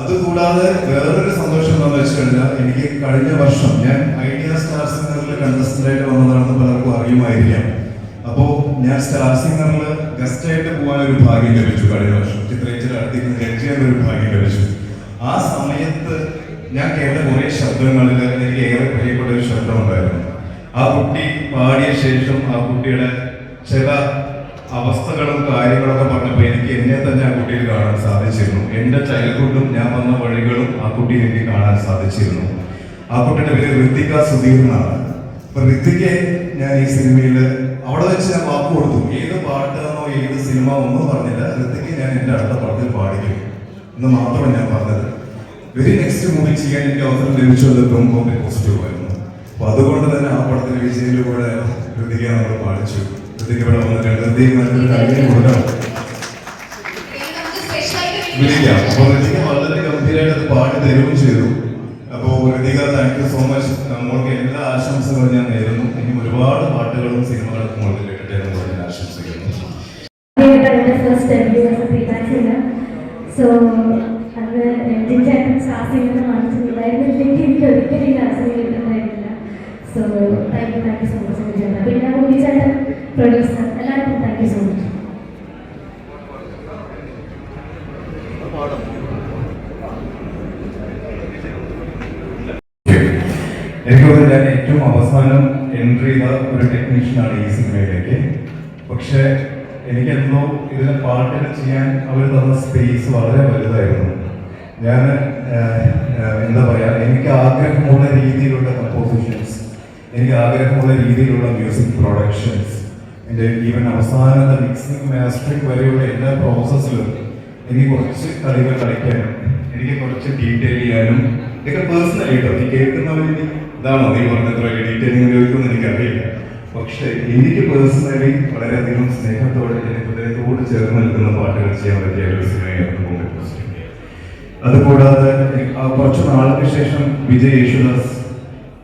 അതുകൂടാതെ വേറൊരു സന്തോഷം എന്താണെന്ന് വെച്ച് കഴിഞ്ഞാൽ എനിക്ക് കഴിഞ്ഞ വർഷം ഞാൻ ഐഡിയ സ്റ്റാർ സിംഗറിൽ കണ്ടസ്റ്റന്റ് ആയിട്ട് വന്നതാണെന്ന് പലർക്കും അറിയുമായിരിക്കാം. അപ്പോൾ ഞാൻ സ്റ്റാർ സിംഗറിൽ ഗസ്റ്റായിട്ട് പോകാൻ ഒരു ഭാഗ്യം ലഭിച്ചു കഴിഞ്ഞ വർഷം. ചിത്രേച്ചിയുടെ അടുത്തേക്ക് ജഡ്ജ് ചെയ്യാൻ ഒരു ഭാഗ്യം ലഭിച്ചു. ആ സമയത്ത് ഞാൻ കേട്ട കുറേ ശബ്ദങ്ങളിൽ എനിക്ക് ഏറെ പ്രിയപ്പെട്ട ഒരു ശബ്ദം ഉണ്ടായിരുന്നു. ആ കുട്ടി പാടിയ ശേഷം ആ കുട്ടിയുടെ ചില അവസ്ഥകളും കാര്യങ്ങളൊക്കെ പറഞ്ഞപ്പോൾ എനിക്ക് എന്നെ തന്നെ ആ കുട്ടിയിൽ കാണാൻ സാധിച്ചിരുന്നു. എന്റെ ചൈൽഡ്ഹുഡും ഞാൻ വന്ന വഴികളും ആ കുട്ടിയിൽ എനിക്ക് കാണാൻ സാധിച്ചിരുന്നു. ആ കുട്ടിയുടെ പേര് ഋത്തിക സുധീർ എന്നാണ്. അപ്പൊ ഞാൻ ഈ സിനിമയിൽ അവിടെ വെച്ച് ഞാൻ വാക്ക് കൊടുത്തു. ഏത് പാട്ടാണോ ഏത് സിനിമ ഒന്നും പറഞ്ഞില്ല. ഋത്തിക്ക് ഞാൻ എന്റെ അടുത്ത പടത്തിൽ പാടിക്കും എന്ന് മാത്രമാണ് ഞാൻ പറഞ്ഞത്. വെരി നെക്സ്റ്റ് മൂവി ചെയ്യാൻ എനിക്ക് അവസരം ലഭിച്ചത് തുമ്പൊക്കെ പോസിറ്റീവ് ആയിരുന്നു. അപ്പൊ അതുകൊണ്ട് തന്നെ ആ പടത്തിൽ വിജയിലൂടെ ഋതിക നമ്മൾ പാടിച്ചു. ഋതിക ഇവിടെ വന്നിട്ട് ഋതിക നല്ലൊരു കാര്യം കൊടുക്കണം വിളിക്കാം അപ്പൊ ഋതിക വളരെ ഗംഭീരമായിട്ട് അത് പാടി തരുകയും ചെയ്തു അപ്പോൾ Rithika thank you so much നമ്മൾക്ക് എല്ലാ ആശംസകളും ഞാൻ നേരുന്നു ഇനി ഒരുപാട് പാട്ടുകളും സിനിമകളും നമ്മൾക്ക് കേട്ടെ എന്ന് പറഞ്ഞ് ആശംസിക്കുന്നു സോ അത് രഞ്ജിൻ ചേട്ടൻ സ്റ്റാർ സിംഗർ കാണിച്ചിട്ടുണ്ടായിരുന്നില്ലെങ്കിൽ എനിക്ക് ഒരിക്കലും ഈ അവസരം കിട്ടുന്നതായിരുന്നില്ല so thank you thank you so much ചേട്ടൻ പിന്നെ മൂവി ചേട്ടൻ പ്രൊഡ്യൂസർ എല്ലാവർക്കും താങ്ക് യു സോ മച്ച് എനിക്ക് തോന്നുന്നു ഞാൻ ഏറ്റവും അവസാനം എൻട്രി ചെയ്ത ഒരു ടെക്നീഷ്യനാണ് ഈ സിനിമയിലേക്ക്. പക്ഷേ എനിക്ക് എന്തോ ഇതിലെ പാട്ടുകൾ ചെയ്യാൻ അവർ തന്ന സ്പേസ് വളരെ വലുതായിരുന്നു. ഞാൻ എന്താ പറയുക എനിക്ക് ആഗ്രഹമുള്ള രീതിയിലുള്ള കമ്പോസിഷൻസ് എനിക്ക് ആഗ്രഹമുള്ള രീതിയിലുള്ള മ്യൂസിക് പ്രൊഡക്ഷൻസ് എന്റെ ഈവൻ അവസാനത്തെ മിക്സിംഗ് മാസ്റ്ററിംഗ് വരെയുള്ള എല്ലാ പ്രോസസ്സിലും എനിക്ക് കുറച്ച് കളികൾ കളിക്കാനും എനിക്ക് കുറച്ച് ഡീറ്റെയിൽ ചെയ്യാനും ഇതൊക്കെ പേഴ്സണലായിട്ട് നീ കേൾക്കുന്നവര് ഇതാണോ? നീ പറഞ്ഞത്ര വലിയ ഡീറ്റെയിലിംഗ് ഉപയോഗിക്കുമെന്ന് എനിക്കറിയില്ല. പക്ഷേ എനിക്ക് പേഴ്സണലി വളരെയധികം സ്നേഹത്തോടെ എന്റെ ഹൃദയത്തോട് ചേർന്ന് നിൽക്കുന്ന പാട്ടുകൾ ചെയ്യാൻ പറ്റിയ ഒരു സിനിമയായിരുന്നു അതുകൂടാതെ കുറച്ച് നാൾക്ക് ശേഷം വിജയ് യേശുദാസ്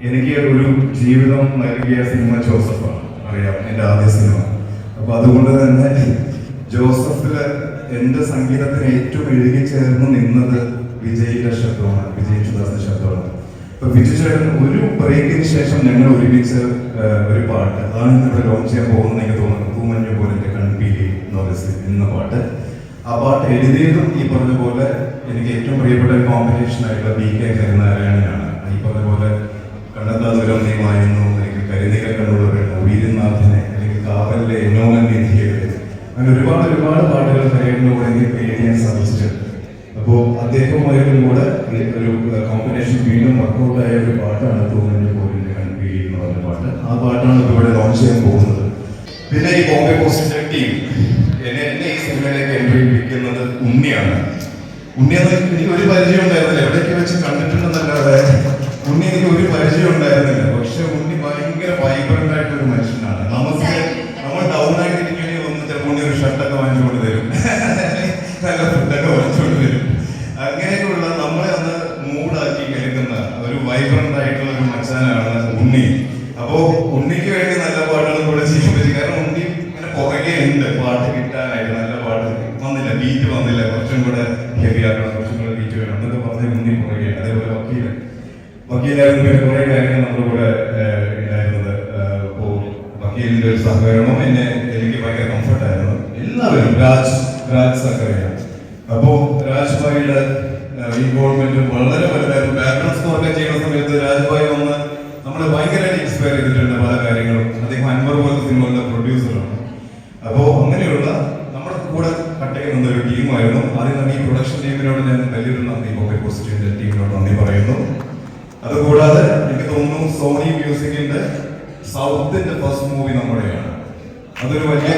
എനിക്ക് ഒരു ജീവിതം നൽകിയ സിനിമ ജോസഫാണ്. അറിയാം എന്റെ ആദ്യ സിനിമ. അപ്പൊ അതുകൊണ്ട് തന്നെ ജോസഫിൽ എന്റെ സംഗീതത്തിന് ഏറ്റവും എഴുകി ചേർന്ന് നിന്നത് വിജയിന്റെ ശബ്ദമാണ് വിജയ് സുദാസിന്റെ ശബ്ദമാണ്. അപ്പൊ വിജയ് ചേട്ടൻ ഒരു ബ്രേക്കിന് ശേഷം ഞങ്ങൾ ഒരുമിച്ച് ഒരു പാട്ട് അതാണ് ഇവിടെ ലോഞ്ച് ചെയ്യാൻ പോകുന്നത് എനിക്ക് തോന്നുന്നു. പൂമഞ്ഞു പോലെ എന്റെ കൺപീലി എന്ന് പാട്ട്. ആ പാട്ട് എഴുതിയതും ഈ പറഞ്ഞ പോലെ എനിക്ക് ഏറ്റവും പ്രിയപ്പെട്ട ഒരു കോമ്പറ്റീഷൻ ആയിട്ടുള്ള ബി കെ കരുനാരായണനാണ് ഈ പറഞ്ഞ പോലെ കണ്ടെത്താ ദൂരം നീ വായുന്നു അല്ലെങ്കിൽ പറയുന്നു വീരനാഥനെ അല്ലെങ്കിൽ കാവലിലെ എന്നോമൻ നിധിയത് അങ്ങനെ ഒരുപാട് ഒരുപാട് പാട്ടുകൾ കരയുടെ കൂടെ എനിക്ക് ചെയ്യാൻ സാധിച്ചിട്ടുണ്ട്. അപ്പോൾ അദ്ദേഹവുമായിട്ടും കൂടെ ഒരു കോമ്പിനേഷൻ വീണ്ടും വർക്കൗട്ടായ ഒരു പാട്ടാണ് തോന്നുന്നത് പോലിന്റെ കൺവീ എന്ന് പറഞ്ഞ പാട്ട്. ആ പാട്ടാണ് ഇവിടെ ലോഞ്ച് ചെയ്യാൻ പോകുന്നത്. പിന്നെ ഈ ബോംബെ പോസ്റ്റിന്റെ ടീം എന്നെ എന്നെ ഈ സിനിമയിലേക്ക് എൻട്രി ചെയ്യിപ്പിക്കുന്നത് ഉണ്ണിയാണ്. ഉണ്ണിയെന്ന് എനിക്ക് ഒരു പരിചയം ഉണ്ടായിരുന്നില്ല എവിടെയൊക്കെ വെച്ച് കണ്ടിട്ടുണ്ടെന്നല്ലാതെ ഉണ്ണി എനിക്ക് ഒരു പരിചയം ഉണ്ടായിരുന്നില്ല. പക്ഷെ ഉണ്ണി ഭയങ്കര വൈബ്രന്റ് ആയിട്ട് ഒരു മനുഷ്യനാണ്. നമുക്ക് നമ്മൾ ഡൗൺ ആയിട്ടിരിക്കണേ ഒന്ന് ചിലപ്പോൾ ഉണ്ണി ഒരു ഷർട്ടൊക്കെ വാങ്ങിച്ചുകൊണ്ട് തരും നല്ല ഫുഡൊക്കെ വാങ്ങിച്ചുകൊണ്ട് തരും അങ്ങനെയൊക്കെയുള്ള നമ്മളെ ഒന്ന് മൂടാക്കി കേൾക്കുന്ന ഒരു വൈബ്രന്റ് ആയിട്ടുള്ള ഒരു മനുഷ്യനാണ് ഉണ്ണി. അപ്പോ ഉണ്ണിക്ക് വേണ്ടി നല്ല പാട്ടുകളും കൂടെ ചെയ്യാൻ പറ്റും കാരണം ഉണ്ണി ഇങ്ങനെ പുറകെ ഉണ്ട്. പാട്ട് കിട്ടാനായിട്ട് നല്ല പാട്ട് വന്നില്ല. ബീറ്റ് വന്നില്ല. കുറച്ചും കൂടെ ഹെവി ആക്കണം കുറച്ചും കൂടെ ബീറ്റ് വേണം. എന്നൊക്കെ പറഞ്ഞ് ഉണ്ണി പുറകെ. അതേപോലെ വക്കീൽ. വക്കീലായിരുന്നു പിന്നെ കുറെ കാര്യങ്ങൾ നമ്മുടെ കൂടെ ഉണ്ടായിരുന്നത്. ഏഹ്, അപ്പോ വക്കീലിന്റെ ഒരു സഹകരണം എന്നെ എനിക്ക് ഭയങ്കര കംഫർട്ടായിരുന്നു എല്ലാവരും രാജ് രാജ് സക്കറിയ അപ്പോ രാജ്ഭായിയുടെ ഇൻവോൾവ്മെന്റ് വളരെ വലുതായിരുന്നു. ബാക്ക്ഗ്രൗണ്ട് സ്കോർ ഒക്കെ ചെയ്യുന്ന സമയത്ത് രാജ്ഭായി വന്ന് നമ്മളെ ഭയങ്കരമായിട്ട് ഇൻസ്പയർ ചെയ്തിട്ടുണ്ട് പല കാര്യങ്ങളും. അദ്ദേഹം അൻവർ പോലത്തെ സിനിമകളുടെ പ്രൊഡ്യൂസറാണ് അപ്പോ അങ്ങനെയുള്ള നമ്മുടെ കൂടെ കട്ടയിൽ നിന്ന ടീമായിരുന്നു. ആദ്യം തന്നെ ഈ പ്രൊഡക്ഷൻ ടീമിനോട് ഞാൻ വലിയൊരു നന്ദി. ബോബെ പോസിറ്റീവിന്റെ ടീമിനോട് നന്ദി പറയുന്നു. അതുകൂടാതെ എനിക്ക് തോന്നുന്നു സോണി മ്യൂസിക്കിന്റെ സൗത്തിന്റെ ഫസ്റ്റ് മൂവി നമ്മുടെയാണ്. അതൊരു വലിയ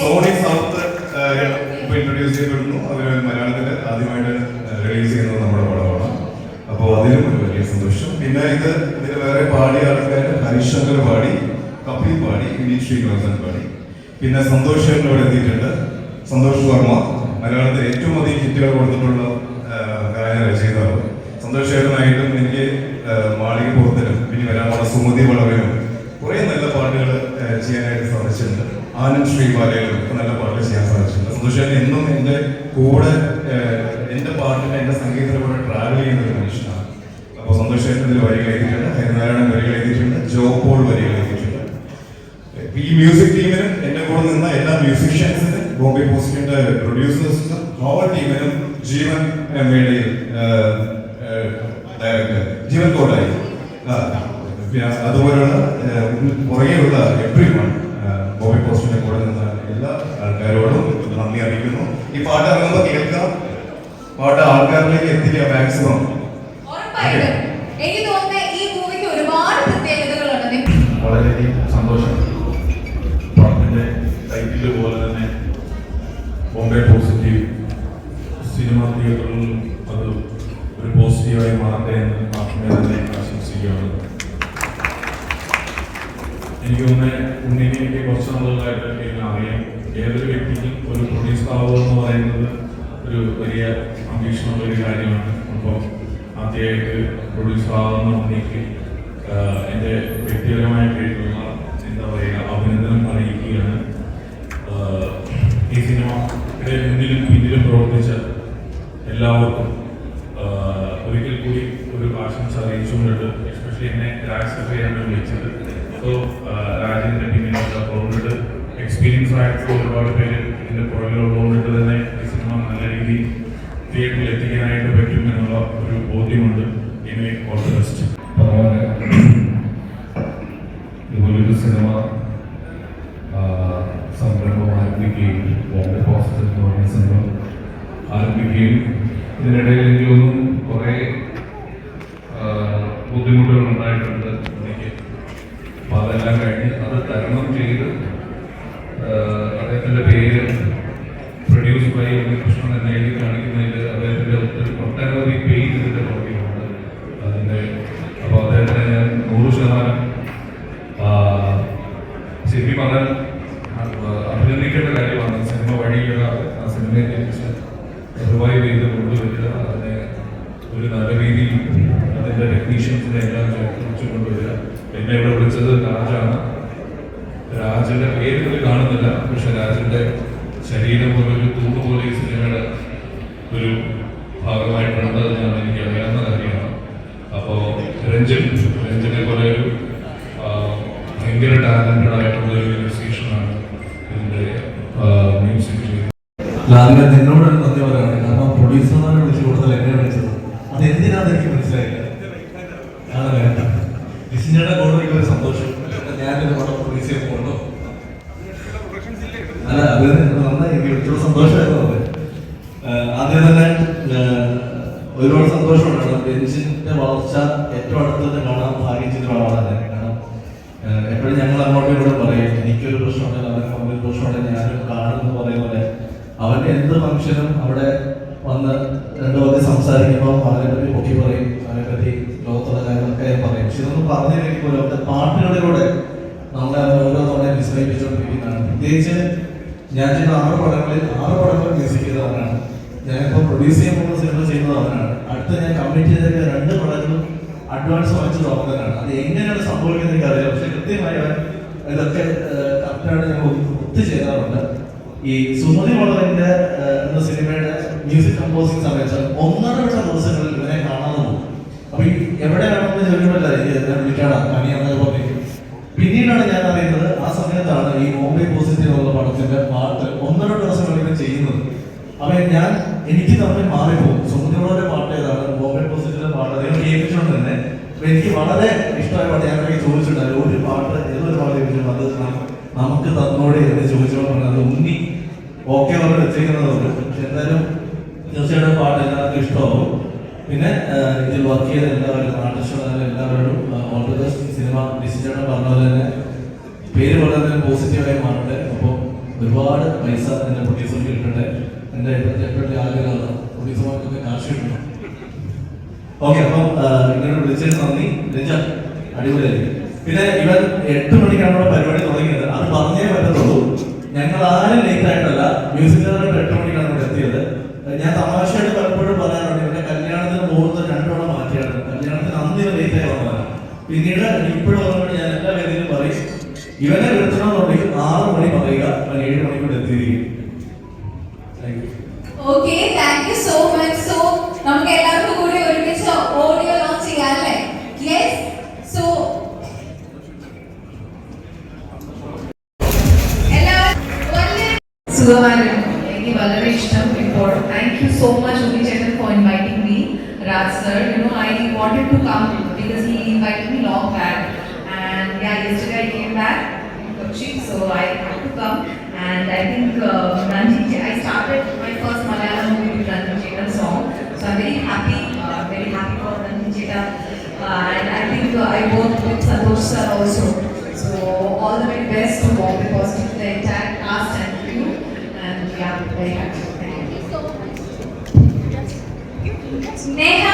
സോണി സൗത്ത് ഇപ്പൊ ഇൻട്രൊഡ്യൂസ് ചെയ്യപ്പെടുന്നു. അവർ മലയാളത്തിൽ ആദ്യമായിട്ട് റിലീസ് ചെയ്യുന്നത് നമ്മുടെ പടമാണ്. അപ്പോൾ അതിലും ഒരു വലിയ സന്തോഷം. പിന്നെ ഇത് ഇതിൽ വേറെ പാടിയ ആൾക്കാർ ഹരിശങ്കർ പാടി കപിൽ പാടി വിനീത് ശ്രീനിവാസൻ പാടി. പിന്നെ സന്തോഷ് ഇവിടെ എത്തിയിട്ടുണ്ട്. സന്തോഷ് വർമ്മ. മലയാളത്തിൽ ഏറ്റവും അധികം ഹിറ്റുകൾ കൊടുത്തിട്ടുള്ള രചയിതാവ് സന്തോഷകരമായിട്ടും എനിക്ക് മാളിക പുറത്തിലും പിന്നെ വരാനുള്ള സുമതി വളവിനും കുറെ നല്ല പാട്ടുകൾ ചെയ്യാനായിട്ട് സാധിച്ചിട്ടുണ്ട്. ആനന്ദ് ശ്രീപാലയിലും നല്ല പാട്ടുകൾ ചെയ്യാൻ സാധിച്ചിട്ടുണ്ട്. സന്തോഷകരൻ എന്നും എന്റെ കൂടെ എന്റെ പാട്ടിന് എന്റെ സംഗീതത്തിന്റെ കൂടെ ട്രാവൽ ചെയ്യുന്ന ഒരു മനുഷ്യനാണ്. അപ്പോൾ സന്തോഷകരൻ ഇതിൽ വരികൾ എഴുതിയിട്ടുണ്ട്. ഹരിനാരായണൻ വരികൾ എഴുതിയിട്ടുണ്ട്. ജോ പോൾ വരികൾ എഴുതിയിട്ടുണ്ട്. ഈ മ്യൂസിക് ടീമിനും എന്റെ കൂടെ നിന്ന എല്ലാ മ്യൂസിഷ്യൻസിനും ബോംബെ പോസ്റ്റിന്റെ പ്രൊഡ്യൂസേഴ്സിനും ടീമിനും ജീവൻ ഡയറക്ടർ ജീവൻ കോട്ടായി. അതുപോലെയുള്ള പുറകെയുള്ള എവ്രി വൺ ബോംബെ പോസ്റ്റിന്റെ കൂടെ നിന്ന എല്ലാ ആൾക്കാരോടും നന്ദി അറിയിക്കുന്നു. ഈ പാട്ട് ഇറങ്ങുമ്പോൾ കേൾക്കാം. പാട്ട് ആൾക്കാരിലേക്ക് എത്തിക്കുക മാക്സിമം എനിക്ക് ബോംബെ പോസിറ്റീവ് സിനിമ തിയേറ്ററിൽ അത് ഒരു പോസിറ്റീവായി മാറട്ടെ എന്ന് മാത്രമേ തന്നെ ആശംസിക്കുകയാണ് എനിക്ക് തോന്നുന്നത് ഉണ്ണിനെ എനിക്ക് കുറച്ച് നാളുകളായിട്ട് എനിക്ക് അറിയാം. ഏതൊരു വ്യക്തിക്കും ഒരു പ്രൊഡ്യൂസർ ആവുക എന്ന് പറയുന്നത് ഒരു വലിയ അംബീഷനുള്ള ഒരു കാര്യമാണ്. അപ്പോൾ ആദ്യമായിട്ട് പ്രൊഡ്യൂസർ ആവുന്ന ഉണ്ണിക്ക് എന്റെ വ്യക്തിപരമായിട്ടുള്ള എന്താ പ്രവർത്തിച്ച എല്ലാവർക്കും ഒരിക്കൽ കൂടി ഒരു ആശംസ അറിയിച്ചുകൊണ്ടിട്ട് എസ്പെഷ്യലി എന്നെ രാജ്യസഭയാണ് വിളിച്ചത്. സോ രാജിന്റെ പിന്നിലുള്ള കോവിഡ് എക്സ്പീരിയൻസ് ആയിട്ടുള്ള ഒരുപാട് പേര് ഇതിന്റെ പുറകിലുള്ളതുകൊണ്ട് തന്നെ ഈ സിനിമ നല്ല രീതിയിൽ തിയേറ്ററിൽ എത്തിക്കാനായിട്ട് പറ്റും എന്നുള്ള ഒരു ബോധ്യമുണ്ട്. ഇനി ഓൾ ദ ബെസ്റ്റ് ഇതുപോലൊരു സിനിമ സംരംഭം ആരംഭിക്കുകയും പോസിറ്റീവ് എന്ന് പറഞ്ഞ സിനിമ ആരംഭിക്കുകയും ഇതിനിടയിൽ എനിക്ക് തോന്നുന്നു കുറേ ബുദ്ധിമുട്ടുകൾ ഉണ്ടായിട്ടുണ്ട് എനിക്ക് അപ്പോൾ അതെല്ലാം കഴിഞ്ഞ് അത് തരണം ചെയ്ത് അദ്ദേഹത്തിന്റെ പേര് പ്രൊഡ്യൂസ് ബൈ കൃഷ്ണൻ എന്ന എഴുതി കാണിക്കുന്നതിൽ അദ്ദേഹത്തിന്റെ ഒത്തിരി ഒട്ടനവധി പേജ് ഇതിന്റെ പുറകിലുണ്ട് അതിന്റെ അപ്പോൾ അദ്ദേഹത്തിന് ഞാൻ നൂറ് ശതമാനം ആ, ശരിക്കും പറഞ്ഞാൽ ആ, അഭിനന്ദിക്കേണ്ട കാര്യമാണ് സിനിമ വഴിയുള്ള ആ സിനിമയെ തിരിച്ച് റിവൈവ് ചെയ്ത് കൊണ്ടുവരിക അതിനെ ഒരു നല്ല രീതിയിൽ അതിന്റെ ടെക്നീഷ്യൻസിനെ എല്ലാം ചേർത്ത് കൊണ്ടുവരിക എന്നെ ഇവിടെ വിളിച്ചത് രാജാണ്. രാജന്റെ പേര് ഇതിൽ കാണുന്നില്ല. പക്ഷെ രാജന്റെ ശരീരം പോലെ ഒരു തൂണ് പോലെ ഈ സിനിമയുടെ ഒരു ഭാഗമായിട്ടുണ്ട്. ഞാൻ എനിക്ക് അറിയാവുന്ന കാര്യമാണ്. അപ്പോൾ രഞ്ജൻ രഞ്ജനെ പോലെ ഒരു ഭയങ്കര ടാലന്റഡ് ആയിട്ടുള്ള ഒരു മ്യൂസീഷ്യനാണ് ഇതിന്റെ മ്യൂസിക് ഞാൻ നിന്നോട് നന്ദി പറയാണ് കാരണം പ്രൊഡ്യൂസർമാരെ വിളിച്ചു കൂടുതൽ എന്നെ വിളിച്ചത്. അത് എന്തിനാണെന്ന് എനിക്ക് മനസ്സിലായില്ല. ആണല്ലേ ലിസിനയുടെ കൂടെ ഒരു സന്തോഷം. ഞാനൊരു പടം പ്രൊഡ്യൂസ് ചെയ്യാൻ പോകണ്ടോ? അല്ല അത് നന്നായി. എനിക്ക് സന്തോഷമായിരുന്നു ആദ്യം തന്നെ ഒരുപാട് സന്തോഷമുണ്ട് കാരണം ബെഞ്ചിന്റെ വളർച്ച ഏറ്റവും അടുത്ത് തന്നെ കാണാൻ ഭാഗ്യം ചെയ്ത ഒരാളാണ് കാരണം എപ്പോഴും ഞങ്ങൾ അങ്ങോട്ടും ഇവിടെ പറയും എനിക്കൊരു പ്രശ്നമുണ്ടെങ്കിൽ അവർക്ക് അവനൊരു പ്രശ്നമുണ്ടെങ്കിൽ ഞാനും കാണുമെന്ന് പറയുന്ന പോലെ. അവന്റെ എന്ത് ഫംഗ്ഷനും അവിടെ വന്ന് രണ്ടു പേര് സംസാരിക്കുമ്പോൾ അവനെ പറ്റി പൊക്കി പറയും അവനെ പക്ഷെ ഇതൊന്നും പറഞ്ഞു പോലും അവരുടെ പാട്ടുകളിലൂടെ നമ്മളെ ഓരോ തവണ വിസ്മയിപ്പിച്ചുകൊണ്ടിരിക്കുന്നതാണ് പ്രത്യേകിച്ച് ഞാൻ ചെയ്ത ആറ് പടങ്ങളിൽ ആറ് പടങ്ങൾ മ്യൂസിക് ചെയ്ത അവനാണ് ഞാനിപ്പോൾ പ്രൊഡ്യൂസ് ചെയ്യാൻ പോകുന്ന സിനിമ ചെയ്യുന്നത് അടുത്ത് ഞാൻ കമ്മിറ്റ് ചെയ്ത രണ്ട് പടങ്ങളും അഡ്വാൻസ് വാങ്ങിച്ച് അവൻ അത് എങ്ങനെയാണ് സംഭവിക്കുന്നത് എനിക്കറിയില്ല. പക്ഷെ കൃത്യമായി ഇതൊക്കെ കറക്റ്റായിട്ട് ഞങ്ങൾ ഒത്തു ചെയ്യാറുണ്ട് ഈ സുമതി വളറിന്റെ എന്ന സിനിമയുടെ മ്യൂസിക് കമ്പോസിംഗ് സമയത്ത് ഒന്നര വട്ട ദിവസങ്ങളിൽ ഇവനെ കാണാതെ പോകും. അപ്പൊ ഈ എവിടെയാണെന്ന് ചോദിക്കുമ്പോഴല്ല ഞാൻ പണി കനിയാന്ന് പറഞ്ഞു പിന്നീടാണ് ഞാൻ അറിയുന്നത് ആ സമയത്താണ് ഈ ബോംബെ പോസിറ്റീവ് ഉള്ള പടത്തിന്റെ പാട്ട് ഒന്നര ദിവസം വേണ്ടി ചെയ്യുന്നത്. അപ്പൊ ഞാൻ എനിക്ക് തമ്മിൽ മാറിപ്പോകും. സുമതിയുടെ പാട്ട് ഏതാണ്? ബോംബെ പോസിറ്റീവിന്റെ പാട്ട്. അദ്ദേഹം കേൾപ്പിച്ചുകൊണ്ട് തന്നെ. എനിക്ക് വളരെ ഇഷ്ടമായ പാട്ട് ഞാൻ ചോദിച്ചിട്ടുണ്ടായിരുന്നു ഒരു പാട്ട് ഏതൊരു പാട്ട് ചോദിച്ചു അത് നമുക്ക് തന്നോടെ എന്ന് ചോദിച്ചോണ്ട് അത് ഉണ്ണി ഓക്കെ പറഞ്ഞ് വെച്ചിരിക്കുന്നതുകൊണ്ട് എന്തായാലും തീർച്ചയായിട്ടും പാട്ട് എല്ലാവർക്കും ഇഷ്ടമാവും. പിന്നെ ഇതിൽ വർക്ക് ചെയ്ത എല്ലാവരും ആർട്ടിസ്റ്റുകളായാലും എല്ലാവരോടും ഓൾ ദി ബെസ്റ്റ് സിനിമ ഡിസിറ്റേഷൻ പറഞ്ഞ പോലെ തന്നെ പേര് വളരെ പോസിറ്റീവായി മാറട്ടെ. അപ്പോൾ ഒരുപാട് പൈസ എന്റെ പ്രൊഡ്യൂസർക്ക് കിട്ടട്ടെ. എന്റെ എപ്പോഴും ആഗ്രഹമാണ് പ്രൊഡ്യൂസർമാർക്കൊക്കെ കാശ് കിട്ടണം. ഓക്കെ അപ്പം ഇങ്ങനെ വിളിച്ചതിന് നന്ദി. രജ അടിപൊളിയായിരിക്കും. പിന്നെ ഇവൻ എട്ട് മണിക്കാണ് പരിപാടി തുടങ്ങിയത്. അത് പറഞ്ഞേ പറ്റത്തുള്ളൂ. ഞങ്ങൾ ആരും ലേറ്റ് ആയിട്ടല്ല. മ്യൂസിക് എട്ട് പിന്നീട് ഇപ്പോഴും ഞാൻ എല്ലാ വേദിയിലും പറയും ഇവനെ നിർത്തണമെന്നുണ്ടെങ്കിൽ ആറ് മണി പറയുക ഏഴ് മണിക്കൂർ എത്തിയിരിക്കും so I have to come. And I think uh, Ranjit, I started my first Malayalam movie with Ranjit Chetan song. So I'm very happy, uh, very happy for Ranjit Chetan. Uh, and I think uh, I worked with Satosh sir also. So all the very best to all the positive, the entire cast and crew. And we yeah, are very happy. Thank you so much. Neha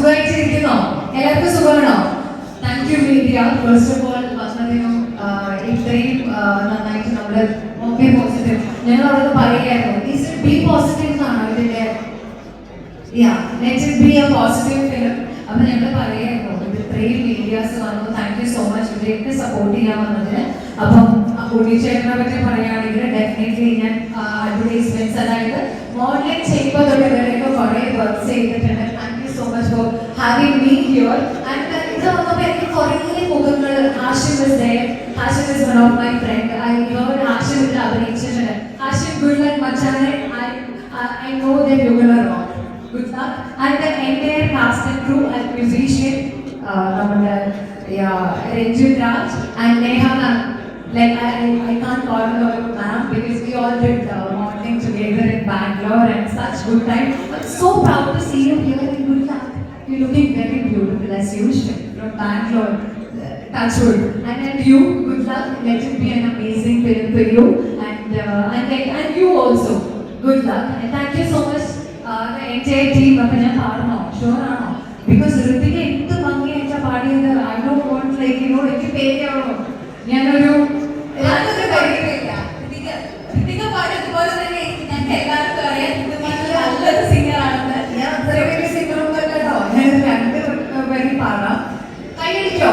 സുഖമായിട്ടിരിക്കുന്നോ? എല്ലാവർക്കും സുഖമാണോ? Thank you media first of all വന്നതിനും ഇത്രയും നന്നായിട്ട് നമ്മുടെ B positive ഞങ്ങൾ അവിടെ പറയുകയായിരുന്നു B positive എന്നാണ് ഇതിന്റെ? Let be a positive film അപ്പൊ ഞങ്ങൾ പറയായിരുന്നു ഇത് ഇത്രയും മീഡിയാസ് വന്നു. താങ്ക് യു സോ മച്ച് ഇവരെയൊക്കെ സപ്പോർട്ട് ചെയ്യാൻ വന്നതിന്. അപ്പം ഉണ്ണിച്ചേട്ടനെ പറ്റി പറയുകയാണെങ്കിൽ ഡെഫിനറ്റ്ലി ഞാൻ അഡ്വർടൈസ്മെന്റ്സ് അതായത് ഓൺലൈൻ ചെയ്യുമ്പോൾ തൊട്ട് ഇവരെയൊക്കെ കുറേ വർക്ക്സ് ചെയ്തിട്ടുണ്ട്. Thank you so much for having me here and ഇത് വന്നപ്പോൾ എനിക്ക് കുറേ മുഖങ്ങൾ Hashim is there Hashim is one of my friend I heard Hashim ഇതിൽ അഭിനയിച്ചിട്ടുണ്ട് ഹാഷിം ഗുഡ് ലൈക്ക് മച്ചാനെ I I know that you will rock good luck. And the entire cast and crew as musician, uh, നമ്മുടെ yeah, Ranjit Raj and Neha ma'am. Like I, I, I can't call her ma'am because we all did uh, modeling together in Bangalore and such good time. I'm so proud to see you here in good luck. You're looking very beautiful as usual from Bangalore. Uh, Touchwood. And then you, good luck. Let it be an amazing film for you. And uh, and, like, and you also. Good luck. And thank you so much. എൻ്റെ team അപ്പൊ ഞാൻ പാടണോ sure ആണോ because Ritika എന്ത് ഭംഗിയായിട്ടാ പാടിയത് I do want like you know എനിക്ക് പേടിയാവണോ ഞാനൊരു അതൊരു കഴിവില്ല ഋതിക ഋതിക പാടിയതുപോലെ തന്നെ ഞങ്ങൾക്ക് എല്ലാവർക്കും രണ്ട് വരി പാടാം കൈയടിക്കോ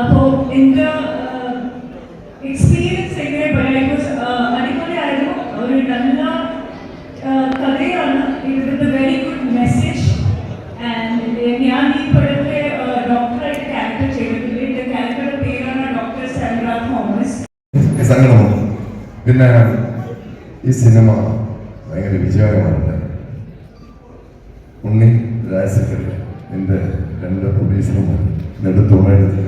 അപ്പോൾ എന്റെ എക്സ്പീരിയൻസ് എങ്ങനെ പറയാം? അടിപൊളിയായിരുന്നു. ഒരു നല്ല കഥയാണ്. ഇതിന്റെ വെരി ഗുഡ് മെസ്സേജ് ആൻഡ് ഞാൻ ഈ പടത്തെ ഡോക്ടറായിട്ട് ക്യാരക്ടർ ചെയ്തിട്ടുണ്ട്. എന്റെ ക്യാരക്ടറുടെ പേരാണ് ഡോക്ടർ സാൻഡ്ര തോമസ്. പിന്നെ ഈ സിനിമ ഭയങ്കര വിജയകരമാണ് ഉണ്ണി രാജശേഖരൻ എന്റെ രണ്ട് പ്രൊഡ്യൂസറുമാർ നെടുത്തുണയെടുത്ത്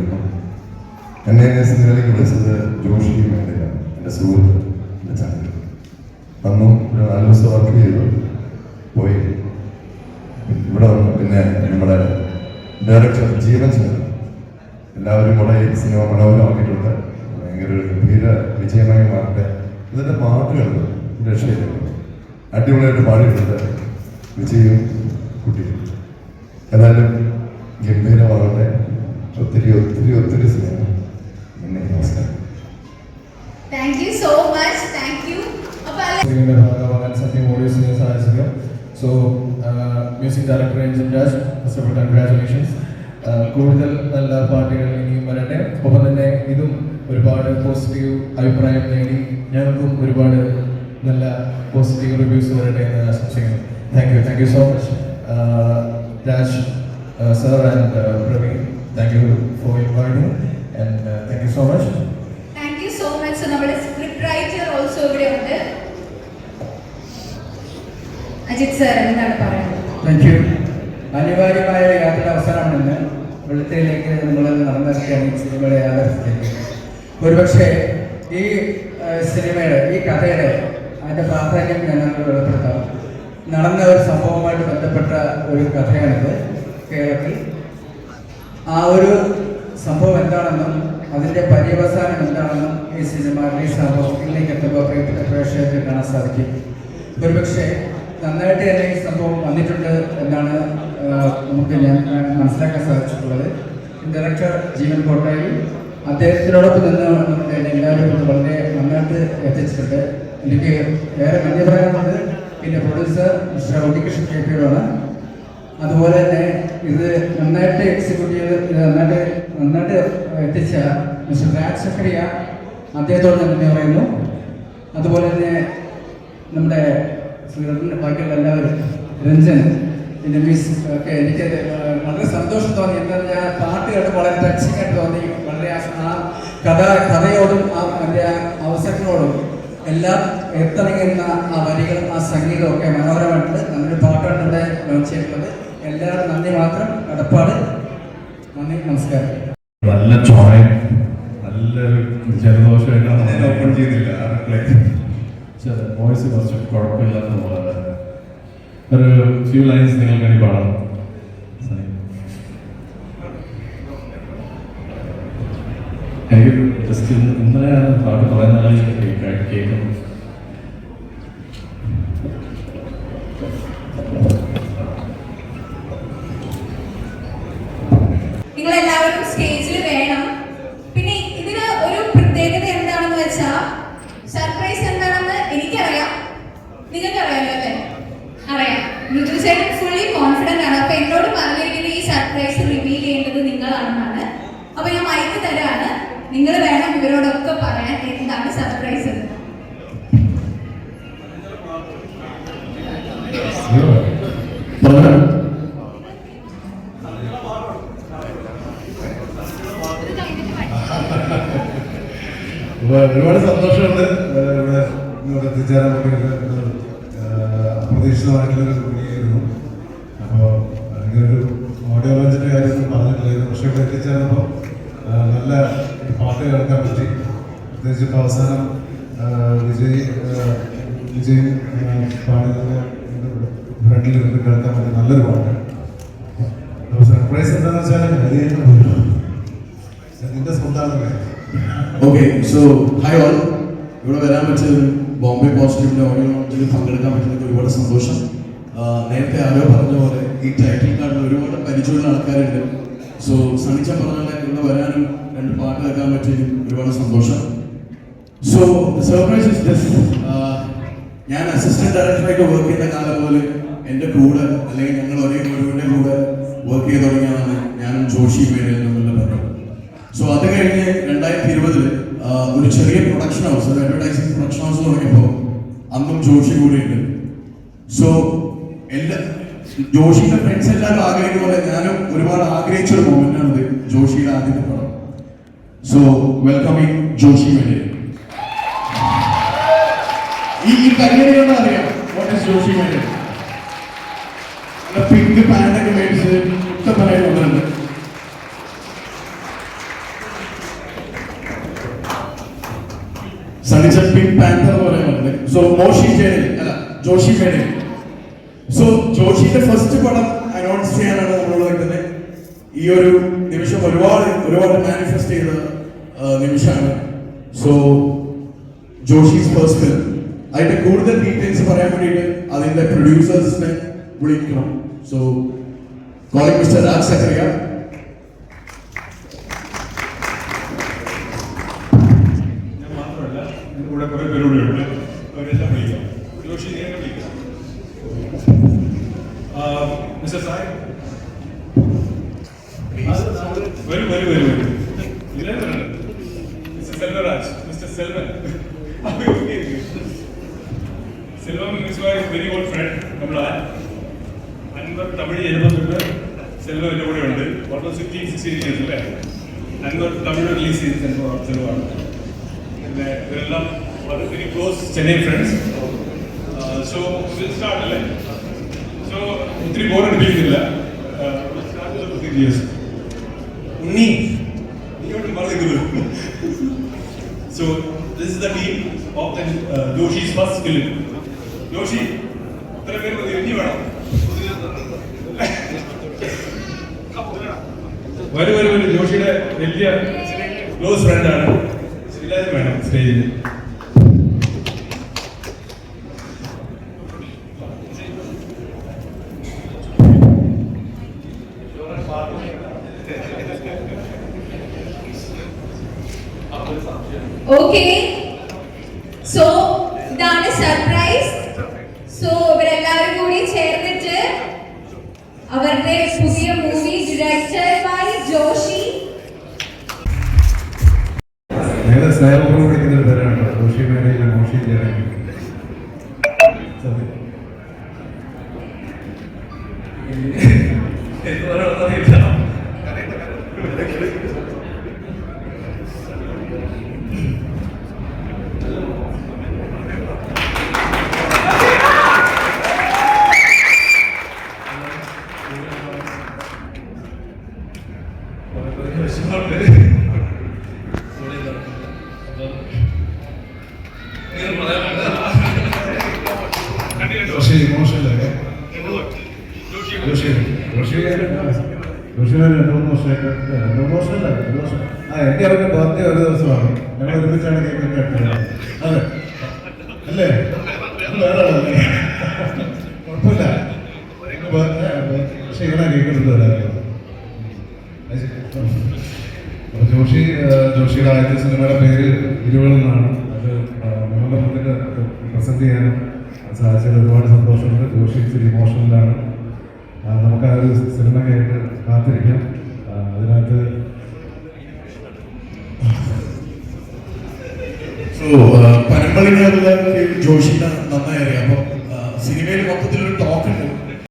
എന്നെ സിനിമയിലേക്ക് വിളിച്ചത് ജോഷി വേണ്ടിയാണ് എന്റെ സുഹൃത്ത് എന്റെ ചാനൽ അന്നും ഒരു നാല് ദിവസം വർക്ക് ചെയ്തു. പോയി. ഇവിടെ വന്നു. പിന്നെ നമ്മുടെ ഡയറക്ടർ ജീവൻ ചേർന്നു എല്ലാവരും കൂടെ ഈ സിനിമ മനോഹരമാക്കിയിട്ടുണ്ട്. ഭയങ്കര ഒരു ഗംഭീര വിജയമായി മാറട്ടെ. ഇതിന്റെ പാട്ടുകൾ രക്ഷയില്ല. അടിപൊളിയായിട്ട് പാടിയിട്ടുണ്ട്. വിജയും കുട്ടിയും. ഏതായാലും ഗംഭീരമാകട്ടെ. ഒത്തിരി ഒത്തിരി ഒത്തിരി സ്നേഹം thank you so much thank you ഭാഗമാകാൻ സത്യം ഓഡിയോസിന് സാധിച്ചത് so music director engine Raj first of all congratulations കൂടുതൽ നല്ല പാട്ടുകൾ ഇനിയും വരട്ടെ. ഒപ്പം തന്നെ ഇതും ഒരുപാട് പോസിറ്റീവ് അഭിപ്രായം നേടി. ഞങ്ങൾക്കും ഒരുപാട് നല്ല പോസിറ്റീവ് റിവ്യൂസ് വരട്ടെ എന്ന് ആശംസിക്കുന്നു. Thank you thank you so much Raj sir and Praveen thank you for inviting and thank you so much so നമ്മുടെ സ്ക്രിപ്റ്റ് റൈറ്റർ ഓൾസോ ഇവിടെ ഉണ്ട് അജിത് സർ എന്താണ് പറയുന്നത്? അനിവാര്യമായ യാത്ര അവസാനമാണെന്ന് വെള്ളത്തിലേക്ക് നമ്മൾ നടന്നിറക്കിയാണ് ഈ സിനിമയുടെ യാഥാർത്ഥ്യത്തിലേക്ക് ഒരുപക്ഷെ ഈ സിനിമയുടെ ഈ കഥയുടെ അതിന്റെ പ്രാധാന്യം ഞങ്ങൾക്ക് വെളിപ്പെടുത്താം. നടന്ന ഒരു സംഭവവുമായിട്ട് ബന്ധപ്പെട്ട ഒരു കഥയാണിത് കേരളത്തിൽ. ആ ഒരു സംഭവം എന്താണെന്നും അതിന്റെ പര്യവസാനം എന്താണെന്നും ഈ സിനിമ റിലീസാകുമ്പോൾ സ്ക്രീനിലേക്ക് എത്തുമ്പോൾ പ്രിയപ്പെട്ട പ്രേക്ഷകർക്ക് കാണാൻ സാധിക്കും. ഒരുപക്ഷെ നന്നായിട്ട് തന്നെ ഈ സംഭവം വന്നിട്ടുണ്ട് എന്നാണ് നമുക്ക് ഞാൻ മനസ്സിലാക്കാൻ സാധിച്ചിട്ടുള്ളത്. ഡയറക്ടർ ജീവൻ കോട്ടായി അദ്ദേഹത്തിനോടൊപ്പം നിന്ന് നമ്മുടെ എല്ലാവരും ഇത് വളരെ നന്നായിട്ട് എത്തിച്ചിട്ടുണ്ട്. എനിക്ക് വേറെ നന്ദി പിന്നെ പ്രൊഡ്യൂസർ മിസ്റ്റർ ഉണ്ണികൃഷ്ണൻ കെ പിയോടാണ് അതുപോലെ തന്നെ ഇത് നന്നായിട്ട് എക്സിക്യൂട്ട് ചെയ്ത് നന്നായിട്ട് നന്നായിട്ട് എത്തിച്ച മിസ്റ്റർ രാജ് സക്കറിയ അദ്ദേഹത്തോട് നന്ദി പറയുന്നു. അതുപോലെ തന്നെ നമ്മുടെ ശ്രീധരന്റെ ബാക്കിയുള്ള എല്ലാവരും രഞ്ജൻ പിന്നെ മിസ് ഒക്കെ എനിക്ക് വളരെ സന്തോഷം തോന്നി. എന്താ ഞാൻ പാട്ട് കേട്ട് വളരെ ടച്ചിങ് ആയിട്ട് തോന്നി. വളരെ ആ- കഥ കഥയോടും ആ അതിന്റെ ആ അവസരങ്ങളോടും എല്ലാം എത്തിറങ്ങുന്ന ആ വരികളും ആ സംഗീതവും ഒക്കെ മനോഹരമായിട്ട് നല്ലൊരു പാട്ടാണ് ഇവിടെ എല്ലാവരും നന്ദി മാത്രം. കടപ്പാട്. നന്ദി നമസ്കാരം. നല്ല നല്ലൊരു ജലദോഷമായിട്ടാണ് ഞാൻ ഓപ്പൺ ചെയ്തില്ല. വോയിസ് കുറച്ച് കുഴപ്പമില്ലാത്ത പോലെ. ഒരു ഫ്യൂ ലൈൻസ് നിങ്ങൾക്ക് വേണ്ടി പാടാം. എനിക്ക് ജസ്റ്റ് ഇന്നലെ പാട്ട് പറയുന്ന കേൾക്കുന്നു നിങ്ങൾ വേണം ഇവരോടൊക്കെ പറയാൻ എന്താണ് സർപ്രൈസ് എന്ന്. ഒരുപാട് സന്തോഷമുണ്ട് ഇവിടെ ഇവിടെ എത്തിച്ചേരാൻ പറ്റിയത് ഇപ്പോൾ അവസാനം വിജയ് വിജയ് പാടുന്നത് ഫ്രണ്ടിൽ നിന്ന് കേൾക്കാൻ പറ്റിയ നല്ലൊരു പാട്ടാണ് അപ്പോൾ സർപ്രൈസ് എന്താണെന്ന് വെച്ചാൽ നിന്റെ സ്വന്തമാണെന്നല്ലേ ഓക്കെ സോ ഹായ് ഓൾ ഇവിടെ വരാൻ പറ്റിയത് ബോംബെ പോസിറ്റീവിന്റെ ഓഡിയോ ലോഞ്ചിൽ പങ്കെടുക്കാൻ പറ്റുന്നതിൽ ഒരുപാട് സന്തോഷം. നേരത്തെ ആരോ പറഞ്ഞ പോലെ ഈ ടൈറ്റിൽ കാർഡിൽ ഒരുപാട് പരിചയമുള്ള ആൾക്കാരുണ്ട്. സോ സണിച്ച പറഞ്ഞ ഇവിടെ വരാനും രണ്ട് പാട്ട് കേൾക്കാൻ പറ്റിയതിൽ ഒരുപാട് സന്തോഷം. സോ സർപ്രൈസ് ഇസ് ജസ്റ്റ് ഞാൻ അസിസ്റ്റന്റ് ഡയറക്ടറായിട്ട് വർക്ക് ചെയ്യുന്ന കാലം പോലെ എന്റെ കൂടെ അല്ലെങ്കിൽ ഞങ്ങൾ ഒരേ ഗുരുവിന്റെ കൂടെ വർക്ക് ചെയ്ത് തുടങ്ങിയതാണ് ഞാനും ജോഷി മേരിയിൽ നിന്നുള്ള ബന്ധം. സോ അത് കഴിഞ്ഞ് രണ്ടായിരത്തി ഇരുപതിൽ ഒരു ചെറിയ പ്രൊഡക്ഷൻ ഹൗസ് ഒരു അഡ്വർടൈസിങ് പ്രൊഡക്ഷൻ ഹൗസ് തുടങ്ങിയപ്പോൾ അന്നും ജോഷി കൂടെ ഉണ്ട്. സോ എല്ലാ ജോഷിയുടെ ഫ്രണ്ട്സ് എല്ലാവരും ആഗ്രഹിക്കുന്ന പോലെ ഞാനും ഒരുപാട് ആഗ്രഹിച്ചൊരു ആണിത് ജോഷിയുടെ ആദ്യത്തെ പടം. സോ വെൽക്കമിങ് ജോഷി മേലെ കണ്ടാൽ അറിയാം. ജോഷി മേനൻ പിങ്ക് പാന്റൊക്കെ മേടിച്ച് കുട്ടപ്പനായി പറയുന്നുണ്ട് സണിച്ച പിങ്ക് പാന്തർ പോലെ സോ മോഷി ചേരൽ അല്ല ജോഷി ചേരൽ സോ ജോഷിന്റെ ഫസ്റ്റ് പടം അനൗൺസ് ചെയ്യാനാണ് നമ്മളുടെ തന്നെ ഈ ഒരു നിമിഷം ഒരുപാട് ഒരുപാട് മാനിഫെസ്റ്റ് ചെയ്ത നിമിഷമാണ്. സോ ജോഷീസ് ഫസ്റ്റ് ഫിലിം അതിന്റെ കൂടുതൽ ഡീറ്റെയിൽസ് പറയാൻ വേണ്ടിയിട്ട് അതിന്റെ പ്രൊഡ്യൂസേഴ്സിനെ വിളിക്കണം. So calling mister Raj Zachariah ഞാൻ മാത്രമല്ല എന്റെ കൂടെ കുറേ പേരോട് ഉണ്ട് അവരെല്ലാം വിളിക്കാം ജോഷി നീ എന്നെ വിളിക്കാം മിസ്റ്റർ സായി വരൂ വരൂ വരൂ വരൂ ഇതിലേ വരണം mister Selvaraj mister Selvan Selvam is my very old friend നമ്മളെ അൻവർ തമിഴ് എഴുതുന്നുണ്ട് സെൽവം എന്റെ കൂടെ ഉണ്ട് ഓൾമോസ്റ്റ് ഫിഫ്റ്റീൻ സിക്സ്റ്റീൻ ഇയേഴ്സ് അല്ലേ അൻവർ തമിഴ് റിലീസ് ചെയ്ത് സെൽവം സെൽവമാണ് പിന്നെ ഇവരെല്ലാം വളരെ very close Chennai friends so will start അല്ലേ സോ ഒത്തിരി ബോർ അടിപ്പിക്കുന്നില്ല ഉണ്ണി. നീയോട്ട് പറഞ്ഞിരിക്കുന്നു so this is the team of the Joshi's first film Joshi ഇത്ര പേര് മതി. ഇനി വേണം. വരൂ വരൂ വരൂ. ജോഷിയുടെ വലിയ ക്ലോസ് ഫ്രണ്ടാണ് എല്ലാവരും വേണം സ്റ്റേജിൽ ഓക്കെ സോ ഇതാണ് സർപ്രൈസ് സോ ഇവരെല്ലാവരും കൂടി ചേർന്നിട്ട് അവരുടെ പുതിയ മൂവി ഡയറക്ടർ ബൈ ജോഷി. ഞങ്ങൾ സ്നേഹപൂർവം വിളിക്കുന്ന ഒരു പേരാണ്. ജോഷി മേനയിൽ മോഷി ജനകി ജോഷി രണ്ട് മൂന്ന് വർഷമായിട്ട് രണ്ട് മൂന്ന് വർഷമല്ല ഒരു വർഷം ആ എന്റെ അവരുടെ ബർത്ത്ഡേ ഒരു ദിവസമാണ് ഞങ്ങൾ ഒരുമിച്ചാണ് കേക്ക് കട്ടത് അതെ അല്ലേ വേറെ കുഴപ്പമില്ല പക്ഷേ ഇങ്ങനെ കേക്ക് എടുത്ത് തരാറില്ല ജോഷി ജോഷിയുടെ ആദ്യത്തെ സിനിമയുടെ പേര് ഇരുവളെന്നാണ് അത് നിങ്ങളുടെ മുന്നിൽ പ്രസന്റ് ചെയ്യാനും സാധിച്ചത് ഒരുപാട് സന്തോഷമുണ്ട് ജോഷി ഇച്ചിരി ഇമോഷണലാണ് നമുക്ക് ആ ഒരു സിനിമ കേട്ട് കാത്തിരിക്കാം. അതിനകത്ത് പരമ്പളിനെ ജോഷിന്റെ നന്നായി അറിയാം. അപ്പം സിനിമയിൽ മൊത്തത്തിലൊരു ടോക്ക് ഉണ്ട്.